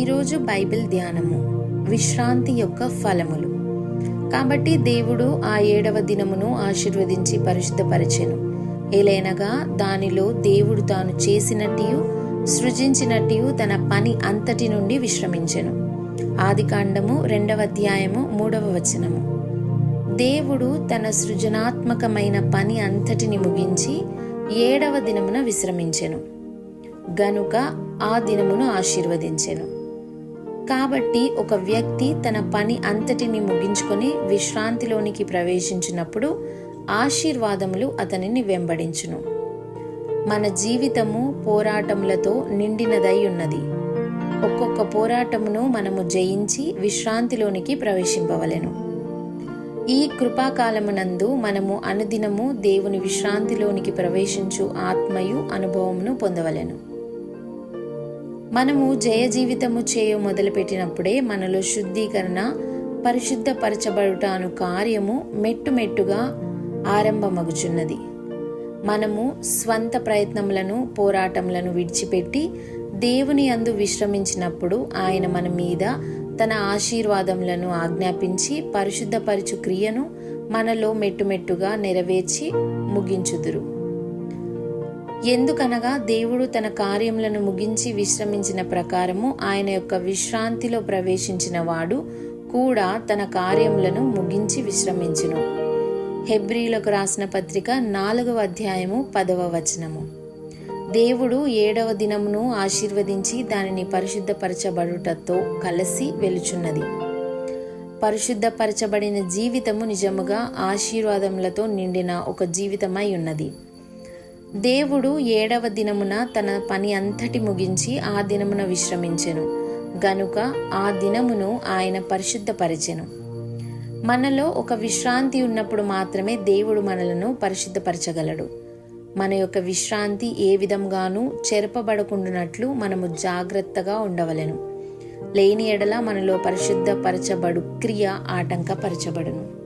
ఈరోజు బైబిల్ ధ్యానము విశ్రాంతి యొక్క ఫలములు. కాబట్టి దేవుడు ఆ ఏడవ దినమును ఆశీర్వదించి పరిశుద్ధపరిచెను. ఏలైనగా దానిలో దేవుడు తాను చేసినట్టు సృజించినట్టు తన పని అంతటి నుండి విశ్రమించెను. ఆది కాండము రెండవ అధ్యాయము మూడవ వచనము. దేవుడు తన సృజనాత్మకమైన పని అంతటిని ముగించి ఏడవ దినమున విశ్రమించెను. గనుక ఆ దినమును ఆశీర్వదించెను. కాబట్టి ఒక వ్యక్తి తన పని అంతటిని ముగించుకొని విశ్రాంతిలోనికి ప్రవేశించినప్పుడు ఆశీర్వాదములు అతనిని వెంబడించును. మన జీవితము పోరాటములతో నిండినదై ఉన్నది ఒక్కొక్క పోరాటమును మనము జయించి విశ్రాంతిలోనికి ప్రవేశింపవలెను. ఈ కృపాకాలమునందు మనము అనుదినము దేవుని విశ్రాంతిలోనికి ప్రవేశించు ఆత్మయు అనుభవమును పొందవలెను. మనము జయ జీవితము చేయ మొదలుపెట్టినప్పుడే మనలో శుద్ధీకరణ పరిశుద్ధపరచబడుట అను కార్యము మెట్టుమెట్టుగా ఆరంభమగుచున్నది. మనము స్వంత ప్రయత్నములను పోరాటములను విడిచిపెట్టి దేవుని అందు విశ్రమించినప్పుడు ఆయన మన మీద తన ఆశీర్వాదములను ఆజ్ఞాపించి పరిశుద్ధపరచు క్రియను మనలో మెట్టుమెట్టుగా నెరవేర్చి ముగించుదురు. ఎందుకనగా దేవుడు తన కార్యములను ముగించి విశ్రమించిన ప్రకారము ఆయన యొక్క విశ్రాంతిలో ప్రవేశించిన వాడు కూడా తన కార్యములను ముగించి విశ్రమించును. హెబ్రీలకు రాసిన పత్రిక నాలుగవ అధ్యాయము పదవ వచనము. దేవుడు ఏడవ దినమును ఆశీర్వదించి దానిని పరిశుద్ధపరచబడుటతో కలిసి వెలుచున్నది. పరిశుద్ధపరచబడిన జీవితము నిజముగా ఆశీర్వాదములతో నిండిన ఒక జీవితమై ఉన్నది. దేవుడు ఏడవ దినమున తన పని అంతటి ముగించి ఆ దినమున విశ్రమించెను. గనుక ఆ దినమును ఆయన పరిశుద్ధపరిచెను. మనలో ఒక విశ్రాంతి ఉన్నప్పుడు మాత్రమే దేవుడు మనలను పరిశుద్ధపరచగలడు. మన యొక్క విశ్రాంతి ఏ విధంగానూ చెరపబడకుండానట్లు మనము జాగ్రత్తగా ఉండవలెను. లేని ఎడల మనలో పరిశుద్ధపరచబడు క్రియ ఆటంకపరచబడును.